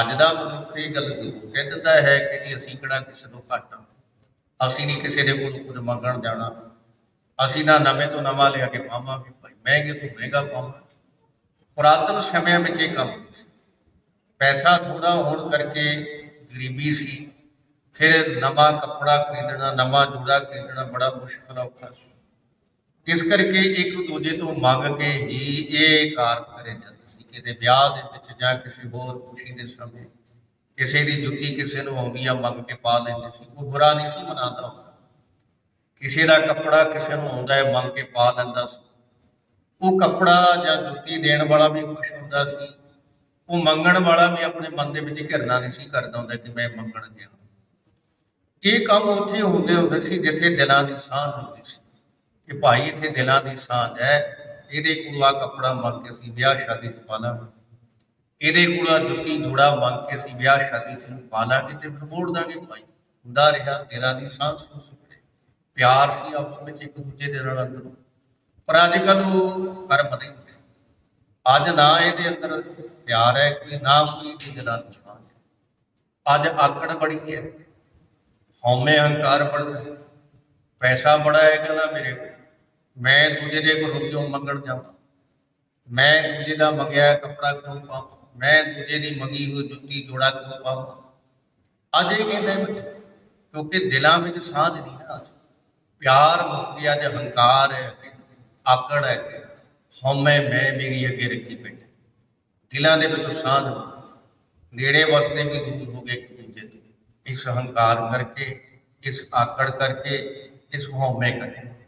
ਅੱਜ ਦਾ ਮਨੁੱਖ ਇਹ ਗੱਲ ਜ਼ਰੂਰ ਕਹਿ ਦਿੰਦਾ ਹੈ ਕਿ ਜੀ ਅਸੀਂ ਕਿਹੜਾ ਕਿਸੇ ਤੋਂ ਘੱਟ ਹਾਂ। ਅਸੀਂ ਨਹੀਂ ਕਿਸੇ ਦੇ ਕੋਲ ਕੁਝ ਮੰਗਣ ਜਾਣਾ। ਅਸੀਂ ਨਾ ਨਵੇਂ ਤੋਂ ਨਵਾਂ ਲਿਆ ਕੇ ਪਾਵਾਂਗੇ। ਭਾਈ ਮਹਿੰਗੇ ਤੋਂ ਮਹਿੰਗਾ ਪਾਵਾਂਗੇ। ਪੁਰਾਤਨ ਸਮਿਆਂ ਵਿੱਚ ਇਹ ਕੰਮ ਸੀ। ਪੈਸਾ ਥੋੜਾ ਹੋਣ ਕਰਕੇ ਗਰੀਬੀ ਸੀ। ਫਿਰ ਨਵਾਂ ਕੱਪੜਾ ਖਰੀਦਣਾ, ਨਵਾਂ ਜੂੜਾ ਖਰੀਦਣਾ ਬੜਾ ਮੁਸ਼ਕਲ ਔਖਾ ਸੀ। ਇਸ ਕਰਕੇ ਇੱਕ ਦੂਜੇ ਤੋਂ ਮੰਗ ਕੇ ਹੀ ਇਹ ਕਾਰਜ ਕਰੇ ਜਾਂਦੇ ਕਿਤੇ ਵਿਆਹ ਦੇ ਵਿੱਚ ਜਾਂ ਕਿਸੇ ਹੋਰ ਖੁਸ਼ੀ ਦੇ ਸਮੇਂ ਕਿਸੇ ਦੀ ਜੁੱਤੀ ਕਿਸੇ ਨੂੰ ਆਉਂਦੀ ਆ ਮੰਗ ਕੇ ਪਾ ਲੈਂਦੇ ਸੀ, ਉਹ ਬੁਰਾ ਨਹੀਂ ਸੀ ਮਨਾਉਂਦਾ ਕਿਸੇ ਦਾ ਕੱਪੜਾ ਕਿਸੇ ਨੂੰ ਆਉਂਦਾ ਹੈ, ਮੰਗ ਕੇ ਪਾ ਦਿੰਦਾ ਸੀ। ਉਹ ਕੱਪੜਾ ਜਾਂ ਜੁੱਤੀ ਦੇਣ ਵਾਲਾ ਵੀ ਖੁਸ਼ ਹੁੰਦਾ ਸੀ, ਉਹ ਮੰਗਣ ਵਾਲਾ ਵੀ ਆਪਣੇ ਮਨ ਦੇ ਵਿੱਚ ਘਿਰਨਾ ਨਹੀਂ ਸੀ ਕਰਦਾ ਹੁੰਦਾ ਕਿ ਮੈਂ ਮੰਗਣ ਗਿਆ। ਇਹ ਕੰਮ ਉੱਥੇ ਹੁੰਦੇ ਹੁੰਦੇ ਸੀ ਜਿੱਥੇ ਦਿਲਾਂ ਦੀ ਸਾਂਝ ਹੁੰਦੀ ਸੀ। ਕਿ ਭਾਈ, ਇੱਥੇ ਦਿਲਾਂ ਦੀ ਸਾਂਝ ਹੈ ਇਹਦੇ ਕੋਲ ਆ ਕੱਪੜਾ ਮੰਗ ਕੇ ਅਸੀਂ ਵਿਆਹ ਸ਼ਾਦੀ 'ਚ ਪਾ ਲਾਂਗੇ ਇਹਦੇ ਕੋਲ ਆ ਜੁੱਤੀ, ਜੋੜਾ ਮੰਗ ਕੇ ਅਸੀਂ ਵਿਆਹ ਸ਼ਾਦੀ 'ਚ ਇਹਨੂੰ ਪਾ ਤੇ ਫਿਰ ਮੋੜ ਦਾਂਗੇ ਭਾਈ। ਹੁੰਦਾ ਰਿਹਾ, ਦਿਲਾਂ ਦੀ ਸਾਂਝ ਸੀ ਪਿਆਰ ਸੀ ਆਪਸ ਵਿੱਚ ਇੱਕ ਦੂਜੇ ਦੇ ਨਾਲ ਅੰਦਰੋਂ। ਪਰ ਅੱਜ ਕੱਲ੍ਹ ਉਹ ਕਰਮ ਨਹੀਂ ਹੁੰਦੇ। ਅੱਜ ਨਾ ਇਹਦੇ ਅੰਦਰ ਪਿਆਰ ਹੈ ਕੋਈ ਨਾ ਕੋਈ ਦਿਲਾਂ ਦੀ ਸਾਂਝ ਹੈ। ਅੱਜ ਆਕੜ ਬੜੀ ਹੈ। ਹਉਮੈ ਹੰਕਾਰ ਬੜਾ ਹੈ। ਪੈਸਾ ਬੜਾ ਹੈ ਕਹਿੰਦਾ ਮੇਰੇ ਕੋਲ। ਮੈਂ ਦੂਜੇ ਦੇ ਕੋਲੋਂ ਕਿਉਂ ਮੰਗਣ ਜਾਵਾਂ? ਮੈਂ ਦੂਜੇ ਦਾ ਮੰਗਿਆ ਕੱਪੜਾ ਕਿਉਂ ਪਾਵਾਂ? ਮੈਂ ਦੂਜੇ ਦੀ ਮੰਗੀ ਹੋਈ ਜੁੱਤੀ, ਜੋੜਾ ਕਿਉਂ ਪਾਵਾਂ? ਅੱਜ ਇਹ ਕਹਿੰਦਾ ਬੱਚੇ, ਕਿਉਂਕਿ ਦਿਲਾਂ ਵਿੱਚ ਸਾਂਝ ਨਹੀਂ ਹੈ ਅੱਜ ਪਿਆਰ ਮੁੱਕ ਗਿਆ, ਅੱਜ ਹੰਕਾਰ ਹੈ, ਆਕੜ ਹੈ। ਹਉਮੈ, ਮੈਂ ਮੇਰੀ ਅੱਗੇ ਰੱਖੀ ਬੈਠੇ। ਦਿਲਾਂ ਦੇ ਵਿੱਚ ਸਾਂਝ ਨਹੀਂ। ਨੇੜੇ ਵਸਦੇ ਵੀ ਦੂਰ ਹੋ ਗਏ ਇੱਕ ਦੂਜੇ ਤੋਂ। ਇਸ ਹੰਕਾਰ ਕਰਕੇ, ਇਸ ਆਕੜ ਕਰਕੇ, ਇਸ ਹਉਮੈ ਕਰਕੇ।